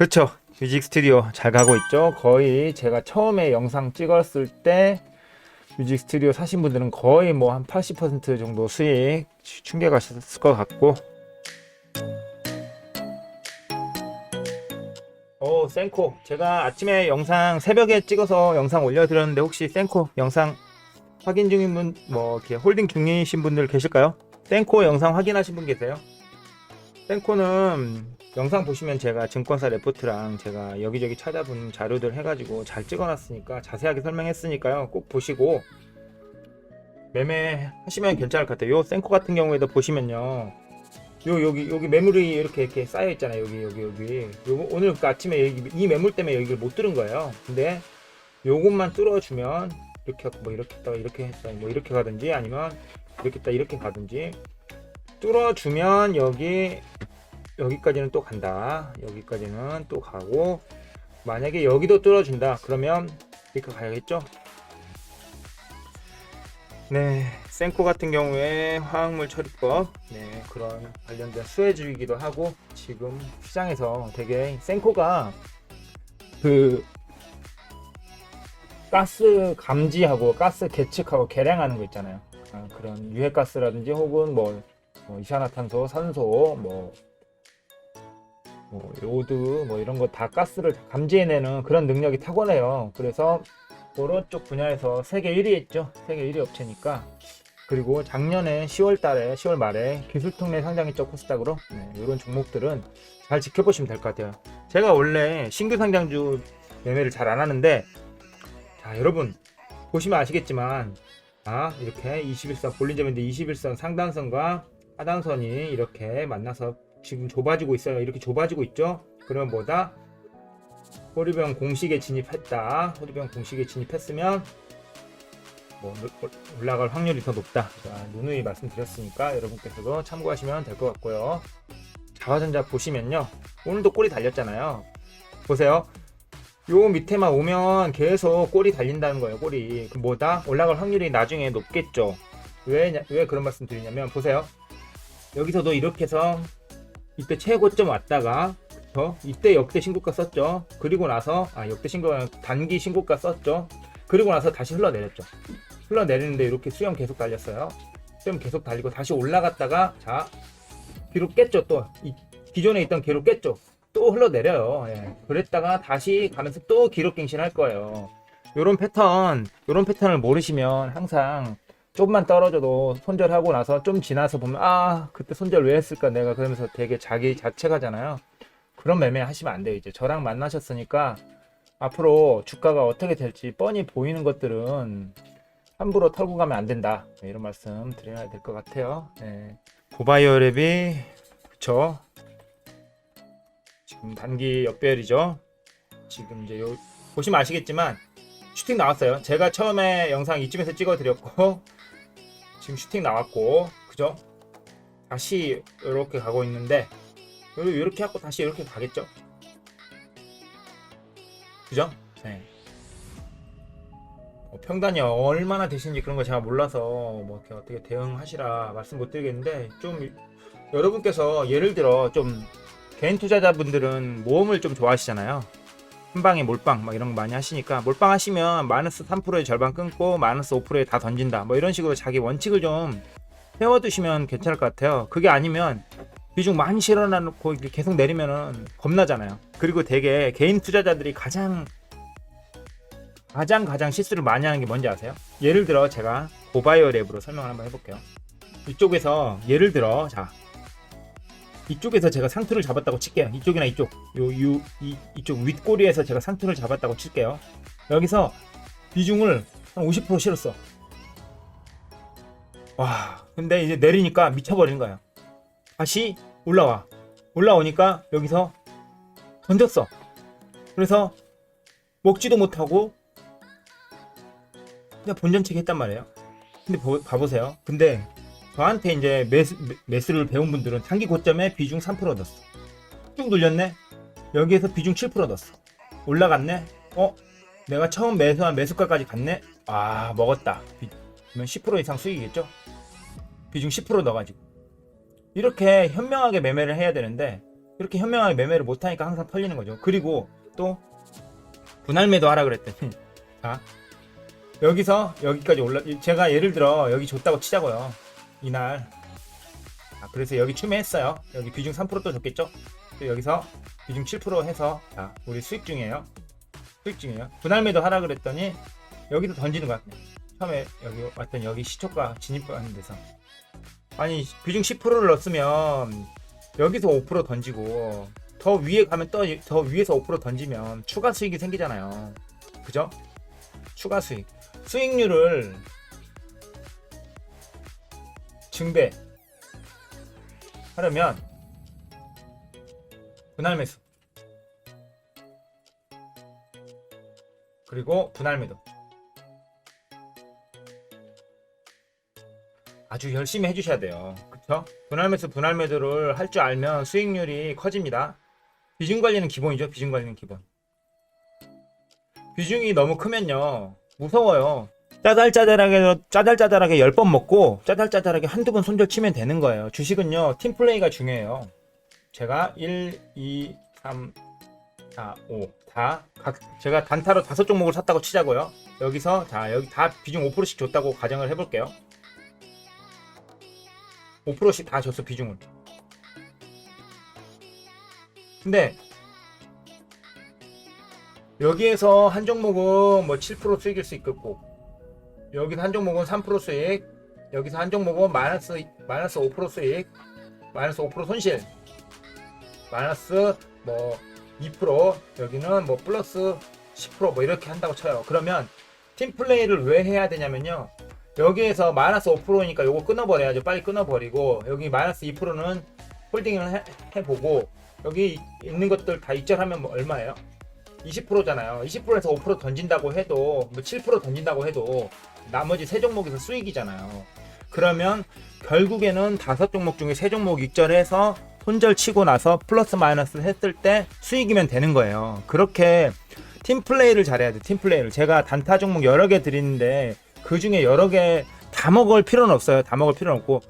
그렇죠. 뮤직 스튜디오 잘 가고 있죠. 거의 제가 처음에 영상 찍었을 때 뮤직 스튜디오 사신 분들은 거의 뭐 한 80% 정도 수익 충격하셨을 것 같고. 오, 센코. 제가 아침에 영상 새벽에 찍어서 영상 올려드렸는데 혹시 센코 영상 확인 중인 분, 뭐 이렇게 홀딩 중이신 분들 계실까요? 센코 영상 확인하신 분 계세요? 센코는 영상 보시면 제가 증권사 레포트랑 제가 여기저기 찾아본 자료들 해가지고 잘 찍어놨으니까 자세하게 설명했으니까요. 꼭 보시고 매매 하시면 괜찮을 것 같아요. 요 센코 같은 경우에도 보시면요. 요 여기 여기 매물이 이렇게 이렇게 쌓여 있잖아요. 여기 여기 여기. 요 오늘 그 아침에 여기 이 매물 때문에 여기를 못 뚫은 거예요. 근데 요것만 뚫어주면 이렇게 뭐 이렇게 했다가 이렇게 했다 뭐 이렇게 가든지 아니면 이렇게 했다 이렇게 가든지 뚫어주면 여기 여기까지는 또 간다. 여기까지는 또 가고 만약에 여기도 뚫어준다. 그러면 이렇게 가야겠죠? 네, 센코 같은 경우에 화학물 처리법 네, 그런 관련된 수혜주이기도 하고 지금 시장에서 되게 센코가 그 가스 감지하고 가스 계측하고 계량하는 거 있잖아요. 아, 그런 유해가스라든지 혹은 뭐, 뭐 이산화탄소, 산소, 뭐 뭐 요드 뭐 이런 거 다 가스를 다 감지해내는 그런 능력이 탁월해요. 그래서 그런 쪽 분야에서 세계 1위 했죠. 세계 1위 업체니까. 그리고 작년에 10월 달에 10월 말에 기술통례 상장했죠 코스닥으로 네, 이런 종목들은 잘 지켜보시면 될 것 같아요. 제가 원래 신규 상장주 매매를 잘 안 하는데 자 여러분 보시면 아시겠지만 아 이렇게 21선 볼린저밴드 21선 상단선과 하단선이 이렇게 만나서 지금 좁아지고 있어요. 이렇게 좁아지고 있죠. 그러면 뭐다? 호리병 공식에 진입했다. 호리병 공식에 진입했으면 뭐 올라갈 확률이 더 높다. 자, 누누이 말씀드렸으니까 여러분께서도 참고하시면 될 것 같고요. 자화전자 보시면요. 오늘도 꼬리 달렸잖아요. 보세요. 요 밑에만 오면 계속 꼬리 달린다는 거예요. 꼬리. 그 뭐다? 올라갈 확률이 나중에 높겠죠. 왜, 왜 그런 말씀 드리냐면 보세요. 여기서도 이렇게 해서 이때 최고점 왔다가 저 이때 역대 신고가 썼죠. 그리고 나서 아 역대 신고가 단기 신고가 썼죠. 그리고 나서 다시 흘러내렸죠. 흘러내리는데 이렇게 수영 계속 달렸어요. 수영 계속 달리고 다시 올라갔다가 자 기록 깼죠. 또 이, 기존에 있던 기록 깼죠. 또 흘러내려요. 예. 그랬다가 다시 가면서 또 기록 갱신할 거예요. 요런 패턴, 요런 패턴을 모르시면 항상 조금만 떨어져도 손절하고 나서 좀 지나서 보면 아 그때 손절 왜 했을까? 내가 그러면서 되게 자기 자책하잖아요. 그런 매매 하시면 안 돼요 이제. 저랑 만나셨으니까 앞으로 주가가 어떻게 될지 뻔히 보이는 것들은 함부로 털고 가면 안 된다. 네, 이런 말씀 드려야 될 것 같아요. 네. 고바이어 랩이 그쵸? 지금 단기 역배열이죠. 지금 이제 요 보시면 아시겠지만 슈팅 나왔어요. 제가 처음에 영상 이쯤에서 찍어 드렸고 지금 슈팅 나왔고 그죠? 다시 이렇게 가고 있는데 이렇게 하고 다시 이렇게 가겠죠? 그죠? 네. 어, 평단이 얼마나 되시는지 그런 거 제가 몰라서 뭐 이렇게 어떻게 대응하시라 말씀 못 드리겠는데 좀 여러분께서 예를 들어 좀 개인 투자자분들은 모험을 좀 좋아하시잖아요. 한 방에 몰빵 막 이런 거 많이 하시니까 몰빵 하시면 마이너스 3%의 절반 끊고 마이너스 5%에 다 던진다. 뭐 이런 식으로 자기 원칙을 좀 세워두시면 괜찮을 것 같아요. 그게 아니면 비중 많이 실어놔놓고 계속 내리면은 겁나잖아요. 그리고 되게 개인 투자자들이 가장 가장 가장 실수를 많이 하는 게 뭔지 아세요? 예를 들어 제가 고바이어 랩으로 설명을 한번 해볼게요. 이쪽에서 예를 들어 자 이쪽에서 제가 상투를 잡았다고 칠게요. 이쪽이나 이쪽, 요, 요, 이, 이쪽 윗꼬리에서 제가 상투를 잡았다고 칠게요. 여기서 비중을 한 50% 실었어. 와, 근데 이제 내리니까 미쳐버리는 거야. 다시 올라와. 올라오니까 여기서 던졌어. 그래서 먹지도 못하고 그냥 본전책 했단 말이에요. 근데 보, 봐보세요. 근데 저한테 이제 매수, 매수를 배운 분들은 단기 고점에 비중 3% 넣었어. 쭉 눌렸네? 여기에서 비중 7% 넣었어. 올라갔네? 어? 내가 처음 매수한 매수가까지 갔네? 아, 먹었다. 그러면 10% 이상 수익이겠죠? 비중 10% 넣어가지고. 이렇게 현명하게 매매를 해야 되는데, 이렇게 현명하게 매매를 못하니까 항상 털리는 거죠. 그리고 또 분할 매도 하라 그랬더니 자 여기서 여기까지 올라 제가 예를 들어 여기 줬다고 치자고요. 이날 아, 그래서 여기 추매했어요. 여기 비중 3%또 줬겠죠? 또 여기서 비중 7% 해서 자 우리 수익 중이에요. 수익 중이에요. 분할 매도 하라 그랬더니 여기서 던지는 거야. 처음에 여기 왔더니 여기 시초가 진입하는 데서 아니 비중 10%를 넣었으면 여기서 5% 던지고 더 위에 가면 또 더 위에서 5% 던지면 추가 수익이 생기잖아요. 그죠? 추가 수익. 수익률을 증대 하려면 분할 매수 그리고 분할 매도 아주 열심히 해주셔야 돼요. 그쵸? 분할 매수, 분할 매도를 할 줄 알면 수익률이 커집니다. 비중 관리는 기본이죠. 비중 관리는 기본. 비중이 너무 크면요. 무서워요. 짜잘짜잘하게, 짜잘짜잘하게 10번 먹고, 짜잘짜잘하게 한두 번 손절 치면 되는 거예요. 주식은요, 팀플레이가 중요해요. 제가 1, 2, 3, 4, 5. 다, 각, 제가 단타로 다섯 종목을 샀다고 치자고요. 여기서, 자, 여기 다 비중 5%씩 줬다고 가정을 해 볼게요. 5%씩 다 줬어 비중을. 근데 여기에서 한 종목은 뭐 7% 수익일 수 있겠고 여기서 한 종목은 3% 수익 여기서 한 종목은 마이너스 마이너스 5% 수익 마이너스 5% 손실 마이너스 뭐 2% 여기는 뭐 플러스 10%뭐 이렇게 한다고 쳐요. 그러면 팀 플레이를 왜 해야 되냐면요. 여기에서 마이너스 5%니까 요거 끊어버려야죠. 빨리 끊어버리고 여기 마이너스 2%는 홀딩을 해, 해보고 여기 있는 것들 다 입절하면 뭐 얼마예요? 20%잖아요. 20%에서 5% 던진다고 해도 뭐 7% 던진다고 해도 나머지 세 종목에서 수익이잖아요. 그러면 결국에는 다섯 종목 중에 세 종목 입절해서 손절 치고 나서 플러스 마이너스 했을 때 수익이면 되는 거예요. 그렇게 팀 플레이를 잘해야 돼. 팀 플레이를 제가 단타 종목 여러 개 드리는데 그 중에 여러 개 다 먹을 필요는 없어요. 다 먹을 필요는 없고